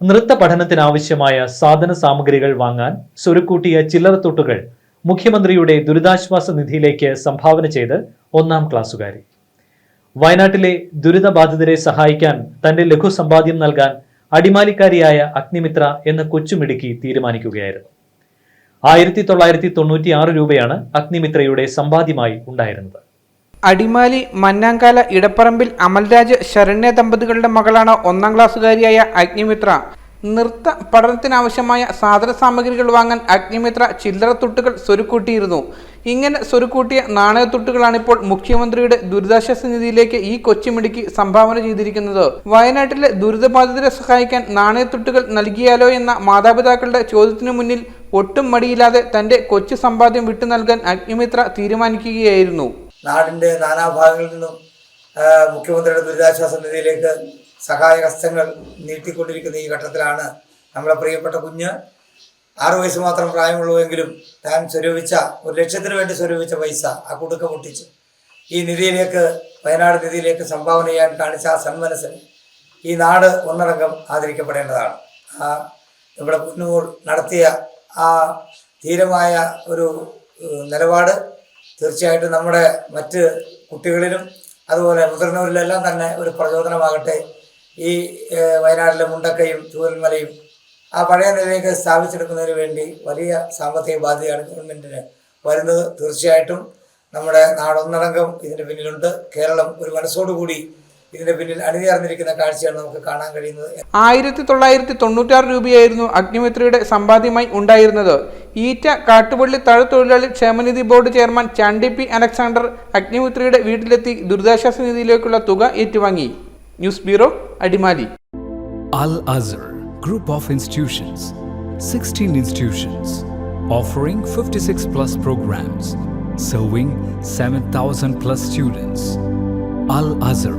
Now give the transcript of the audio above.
നൃത്ത പഠനത്തിനാവശ്യമായ സാധന സാമഗ്രികൾ വാങ്ങാൻ സ്വരുക്കൂട്ടിയ ചില്ലറത്തൊട്ടുകൾ മുഖ്യമന്ത്രിയുടെ ദുരിതാശ്വാസ നിധിയിലേക്ക് സംഭാവന ചെയ്ത് ഒന്നാം ക്ലാസ്സുകാരി. വയനാട്ടിലെ ദുരിതബാധിതരെ സഹായിക്കാൻ തന്റെ ലഘു സമ്പാദ്യം നൽകാൻ അടിമാലിക്കാരിയായ അഗ്നിമിത്ര എന്ന കൊച്ചുമിടുക്കി തീരുമാനിക്കുകയായിരുന്നു. ആയിരത്തി തൊള്ളായിരത്തി തൊണ്ണൂറ്റി ആറ് രൂപയാണ് അഗ്നിമിത്രയുടെ സമ്പാദ്യമായി ഉണ്ടായിരുന്നത്. അടിമാലി മന്നാങ്കാല ഇടപ്പറമ്പിൽ അമൽരാജ് ശരണ്യ ദമ്പതികളുടെ മകളാണ് ഒന്നാം ക്ലാസ്സുകാരിയായ അഗ്നിമിത്ര. നൃത്ത പഠനത്തിനാവശ്യമായ സാധന സാമഗ്രികൾ വാങ്ങാൻ അഗ്നിമിത്ര ചില്ലറ തുട്ടുകൾ സ്വരുക്കൂട്ടിയിരുന്നു. ഇങ്ങനെ സ്വരുക്കൂട്ടിയ നാണയത്തുട്ടുകളാണിപ്പോൾ മുഖ്യമന്ത്രിയുടെ ദുരിതാശ്വാസ നിധിയിലേക്ക് ഈ കൊച്ചുമിടുക്കി സംഭാവന ചെയ്തിരിക്കുന്നത്. വയനാട്ടിലെ ദുരിതബാധിതരെ സഹായിക്കാൻ നാണയത്തുട്ടുകൾ നൽകിയാലോ എന്ന മാതാപിതാക്കളുടെ ചോദ്യത്തിനു മുന്നിൽ ഒട്ടും മടിയില്ലാതെ തന്റെ കൊച്ചു സമ്പാദ്യം വിട്ടു നൽകാൻ അഗ്നിമിത്ര തീരുമാനിക്കുകയായിരുന്നു. നാടിന്റെ നാനാഭാഗങ്ങളിൽ നിന്നും മുഖ്യമന്ത്രിയുടെ ദുരിതാശ്വാസ നിധിയിലേക്ക് സഹായ ഹസ്തങ്ങൾ നീട്ടിക്കൊണ്ടിരിക്കുന്ന ഈ ഘട്ടത്തിലാണ് നമ്മളെ പ്രിയപ്പെട്ട കുഞ്ഞ്. ആറു വയസ്സ് മാത്രം പ്രായമുള്ളൂവെങ്കിലും താൻ സ്വരൂപിച്ച ഒരു ലക്ഷ്യത്തിന് വേണ്ടി സ്വരൂപിച്ച പൈസ ആ കുടുക്ക പൊട്ടിച്ച് ഈ നിധിയിലേക്ക് വയനാട് നിധിയിലേക്ക് സംഭാവന ചെയ്യാൻ കാണിച്ച ആ സന്മനസ്സിന് ഈ നാട് ഒന്നടങ്കം ആദരിക്കപ്പെടേണ്ടതാണ്. ആ ഇവിടെ കുന്നുകൂൾ നടത്തിയ ആ ധീരമായ ഒരു നിലപാട് തീർച്ചയായിട്ടും നമ്മുടെ മറ്റ് കുട്ടികളിലും അതുപോലെ മുതിർന്നവരിലെല്ലാം തന്നെ ഒരു പ്രചോദനമാകട്ടെ. ഈ വയനാട്ടിലെ മുണ്ടക്കയും ചൂരൽമലയും ആ പഴയ നിലയിലേക്ക് സ്ഥാപിച്ചെടുക്കുന്നതിന് വേണ്ടി വലിയ സാമ്പത്തിക ബാധ്യതയാണ് ഗവൺമെന്റിന് വരുന്നത്. തീർച്ചയായിട്ടും നമ്മുടെ നാടൊന്നടങ്കം ഇതിന് പിന്നിലുണ്ട്. കേരളം ഒരു മനസ്സോടുകൂടി ഇതിന് പിന്നിൽ അണിനിറഞ്ഞിരിക്കുന്ന കാഴ്ചയാണ് നമുക്ക് കാണാൻ കഴിയുന്നത്. ആയിരത്തി തൊള്ളായിരത്തി തൊണ്ണൂറ്റാറ് രൂപയായിരുന്നു അഗ്നിമിത്രയുടെ സമ്പാദ്യമായി ഉണ്ടായിരുന്നത്. ഈറ്റ കാട്ടുപള്ളി തഴത്തൊഴിലാളി ക്ഷേമനിധി board chairman Chandy P Alexander അഗ്നിമിത്രയുടെ വീട്ടിലെത്തി ദുരിതാശ്വാസ നിധിയിലേക്കുള്ള തുക ഏറ്റുവാങ്ങി. News bureau Adimali. Al Azhar group of institutions 16 fifty offering 56 plus programs, serving 7,000 plus students. Al Azhar,